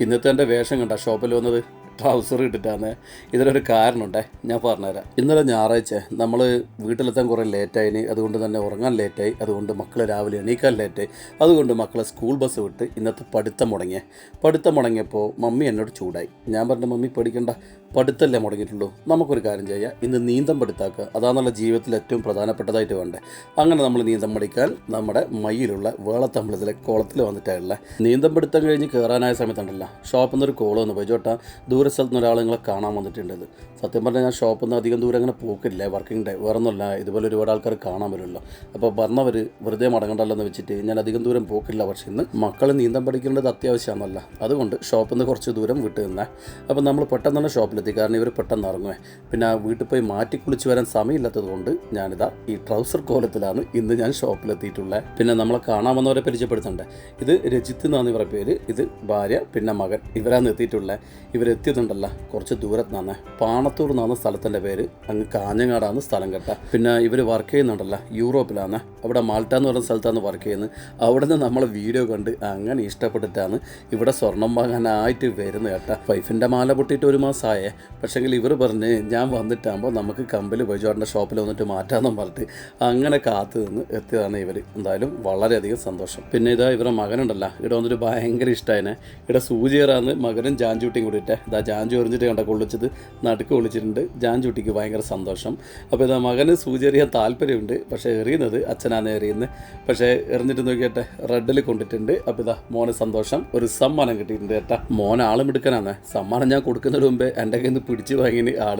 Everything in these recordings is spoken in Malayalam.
ഇന്നത്തെ എന്റെ വേഷം കണ്ട ഷോപ്പിൽ വന്നത് ട്രൗസർ ഇട്ടിട്ടാണ് ഇതിനൊരു കാരണമുണ്ടേ ഞാൻ പറഞ്ഞുതരാം. ഇന്നലെ ഞായറാഴ്ച നമ്മൾ വീട്ടിലെത്താൻ കുറേ ലേറ്റായിന് അതുകൊണ്ട് തന്നെ ഉറങ്ങാൻ ലേറ്റായി അതുകൊണ്ട് മക്കൾ രാവിലെ എണീക്കാൻ ലേറ്റായി അതുകൊണ്ട് മക്കളെ സ്കൂൾ ബസ് വിട്ട് ഇന്നത്തെ പഠിത്തം മുടങ്ങിയ. പഠിത്തം മുടങ്ങിയപ്പോൾ മമ്മി എന്നോട് ചൂടായി. ഞാൻ പറഞ്ഞു മമ്മി പഠിക്കണ്ട പഠിത്തമല്ലേ മുടങ്ങിയിട്ടുള്ളൂ? നമുക്കൊരു കാര്യം ചെയ്യാം. ഇന്ന് നീന്തം പഠിത്താക്കുക അതാണല്ലോ ജീവിതത്തിൽ ഏറ്റവും പ്രധാനപ്പെട്ടതായിട്ട് വേണ്ടേ. അങ്ങനെ നമ്മൾ നീന്തം പഠിക്കാൻ നമ്മുടെ മയ്യിലുള്ള വേളത്തമ്പലത്തിലെ കുളത്തിൽ വന്നിട്ടായുള്ള നീന്തം പഠിത്തം കഴിഞ്ഞ് കയറാനായ സമയത്തുണ്ടല്ലോ. ഷോപ്പിൽ നിന്ന് ഒരു കോൾ വന്ന്. പോയി ചോട്ടാ ദൂര സ്ഥലത്ത് നിന്ന് ഒരാൾ നിങ്ങളെ കാണാൻ വന്നിട്ടുണ്ട് സത്യം പറഞ്ഞാൽ ഞാൻ ഷോപ്പിൽ നിന്ന് അധികം ദൂരം അങ്ങനെ പോക്കില്ല. Working day. വേറെ ഒന്നുമില്ല ഇതുപോലെ ഒരുപാട് ആൾക്കാർ കാണാൻ വരുമല്ലോ. അപ്പോൾ വന്നവർ വെറുതെ മടങ്ങണ്ടല്ലോ എന്ന് വെച്ചിട്ട് ഞാൻ അധികം ദൂരം പോക്കില്ല. പക്ഷേ ഇന്ന് മക്കൾ നീന്തം പഠിക്കേണ്ടത് അത്യാവശ്യമാണെന്നല്ല. അതുകൊണ്ട് ഷോപ്പിൽ നിന്ന് കുറച്ച് ദൂരം വിട്ട് നിന്നേ. അപ്പോൾ നമ്മൾ പെട്ടെന്ന് തന്നെ ഷോപ്പിലെത്തി കാരണം ഇവർ പെട്ടെന്ന് ഇറങ്ങുവേ. പിന്നെ ആ വീട്ടിൽ പോയി മാറ്റി കുളിച്ച് വരാൻ സമയമില്ലാത്തത് കൊണ്ട് ഞാനിതാ ഈ ട്രൗസർ കോലത്തിലാണ് ഇന്ന് ഞാൻ ഷോപ്പിലെത്തിയിട്ടുള്ളത് പിന്നെ നമ്മളെ കാണാൻ വന്നവരെ പരിചയപ്പെടുത്തണ്ടേ. ഇത് രജിത്ത് എന്നാണ് ഇവരുടെ പേര്. ഇത് ഭാര്യ പിന്നെ മകൻ. ഇവരാണ് എത്തിയിട്ടുള്ളത് ഇവരെത്തിയതുണ്ടല്ല കുറച്ച് ദൂരത്ത് നിന്നാണ് പാണത്തൂർ എന്നാണ് സ്ഥലത്തിന്റെ പേര്. അങ്ങ് കാഞ്ഞങ്ങാടാണ് സ്ഥലം കേട്ടാ. പിന്നെ ഇവർ വർക്ക് ചെയ്യുന്നുണ്ടല്ല. യൂറോപ്പിലാണ്. അവിടെ മാൾട്ട എന്ന് പറയുന്ന സ്ഥലത്താണ് വർക്ക് ചെയ്യുന്നത്. അവിടെ നിന്ന് നമ്മളെ വീഡിയോ കണ്ട് അങ്ങനെ ഇഷ്ടപ്പെട്ടിട്ടാണ് ഇവിടെ സ്വർണം വാങ്ങാനായിട്ട് വരുന്നത് കേട്ടാ. വൈഫിന്റെ മാല പൊട്ടിയിട്ട് ഒരു മാസമായേ. പക്ഷേങ്കിൽ ഇവർ പറഞ്ഞ് ഞാൻ വന്നിട്ടാകുമ്പോൾ നമുക്ക് കമ്പൽ ബൈജോറിന്റെ ഷോപ്പിൽ വന്നിട്ട് മാറ്റാമെന്നും പറഞ്ഞിട്ട് അങ്ങനെ കാത്തു നിന്ന് എത്തിയതാണ് ഇവർ എന്തായാലും വളരെയധികം സന്തോഷം. പിന്നെ ഇതാ ഇവരുടെ മകനുണ്ടല്ലോ. ഇവിടെ വന്നിട്ട് ഭയങ്കര ഇഷ്ടമായിനെ ഇവിടെ സൂചിയറാന്ന് മകനും ജാഞ്ചുട്ടിയും കൂടിയിട്ട്. ഇതാ ജാഞ്ചു എറിഞ്ഞിട്ട് കണ്ട കൊള്ളിച്ചത്. നടുക്ക് വിളിച്ചിട്ടുണ്ട് ജാഞ്ചുട്ടിക്ക് ഭയങ്കര സന്തോഷം. അപ്പോൾ ഇതാ മകന് സൂചി എറിയാൻ താല്പര്യമുണ്ട്. പക്ഷേ എറിയുന്നത് അച്ഛനാണ് എറിയുന്നത്. പക്ഷേ എറിഞ്ഞിട്ട് നോക്കിയിട്ട് റെഡിൽ കൊണ്ടിട്ടുണ്ട്. അപ്പോൾ ഇതാ മോനെ സന്തോഷം. ഒരു സമ്മാനം കിട്ടിയിട്ടുണ്ട് ഏട്ടാ മോൻ ആളും എടുക്കാനാണ് സമ്മാനം ഞാൻ കൊടുക്കുന്നതിന് മുമ്പേ എന്റെ നിന്ന് പിടിച്ചു വാങ്ങിന് ആൾ.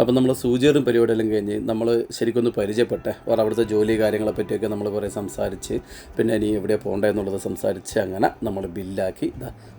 അപ്പം നമ്മൾ സൂചിയറും പരിപാടിയെല്ലാം കഴിഞ്ഞ് നമ്മൾ ശരിക്കൊന്ന് പരിചയപ്പെട്ടെ. അവർ അവിടുത്തെ ജോലി കാര്യങ്ങളെ പറ്റിയൊക്കെ നമ്മൾ കുറേ സംസാരിച്ച് പിന്നെ ഇനി എവിടെ പോകണ്ടേ എന്നുള്ളത് സംസാരിച്ച് അങ്ങനെ നമ്മൾ ബില്ലാക്കി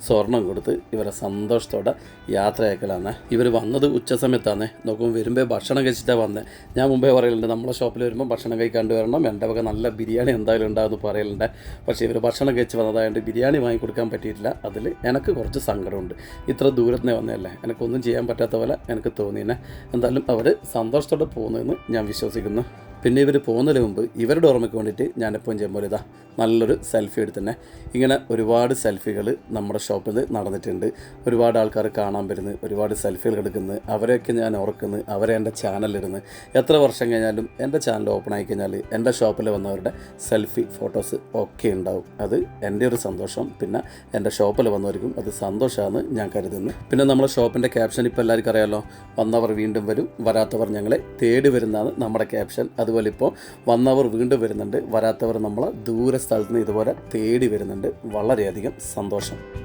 സ്വർണം കൊടുത്ത് ഇവരെ സന്തോഷത്തോടെ യാത്രയാക്കലാണ്. ഇവർ വന്നത് ഉച്ച സമയത്താണ് നോക്കുമ്പോൾ വരുമ്പോൾ ഭക്ഷണം കഴിച്ചിട്ടാണ് വന്നത് ഞാൻ മുമ്പേ പറയലുണ്ട് നമ്മളെ ഷോപ്പിൽ വരുമ്പോൾ ഭക്ഷണം കഴിക്കാണ്ട് വരണം എന്റെ വക നല്ല ബിരിയാണി എന്തായാലും ഉണ്ടാകുമെന്ന് പറയലുണ്ട്. പക്ഷേ ഇവർ ഭക്ഷണം കഴിച്ച് വന്നതായതുകൊണ്ട് ബിരിയാണി വാങ്ങി കൊടുക്കാൻ പറ്റിയിട്ടില്ല. അതിൽ എനിക്ക് കുറച്ച് സങ്കടമുണ്ട്. ഇത്ര ദൂരത്തിനെ വന്നതല്ലേ? എനിക്കൊന്നും ചെയ്യാൻ പറ്റാത്ത പോലെ എനിക്ക് തോന്നിയെന്നെ എന്തായാലും അവർ സന്തോഷത്തോടെ പോകുന്നതെന്ന് ഞാൻ വിശ്വസിക്കുന്നു. പിന്നെ ഇവർ പോകുന്നതിന് മുമ്പ് ഇവരുടെ ഓർമ്മയ്ക്ക് വേണ്ടിയിട്ട് ഞാനിപ്പം ചെയ്യുമ്പോൾ ഇതാ നല്ലൊരു സെൽഫി എടുത്തന്നെ. ഇങ്ങനെ ഒരുപാട് സെൽഫികൾ നമ്മുടെ ഷോപ്പിൽ നടന്നിട്ടുണ്ട്. ഒരുപാട് ആൾക്കാർ കാണാൻ വരുന്നു ഒരുപാട് സെൽഫികൾ എടുക്കുന്നു. അവരെയൊക്കെ ഞാൻ ഓർക്കുന്നു അവരെ എന്റെ ചാനലിടുന്നു എത്ര വർഷം കഴിഞ്ഞാലും എന്റെ ചാനൽ ഓപ്പൺ ആയി കഴിഞ്ഞാൽ എന്റെ ഷോപ്പിൽ വന്നവരുടെ സെൽഫി ഫോട്ടോസ് ഒക്കെ ഉണ്ടാവും. അത് എന്റെ ഒരു സന്തോഷം. പിന്നെ എന്റെ ഷോപ്പിൽ വന്നവർക്കും അത് സന്തോഷമാണ് ഞാൻ കരുതുന്നത് പിന്നെ നമ്മുടെ ഷോപ്പിന്റെ ക്യാപ്ഷൻ ഇപ്പോൾ എല്ലാവർക്കും അറിയാമല്ലോ വന്നവർ വീണ്ടും വരും വരാത്തവർ ഞങ്ങളെ തേടി വരുന്നതാണ് നമ്മുടെ ക്യാപ്ഷൻ അതുപോലെ ഇപ്പോൾ വന്നവർ വീണ്ടും വരുന്നുണ്ട്. വരാത്തവർ നമ്മൾ ദൂര സ്ഥലത്ത് നിന്ന് ഇതുപോലെ തേടി വരുന്നുണ്ട്. വളരെയധികം സന്തോഷം.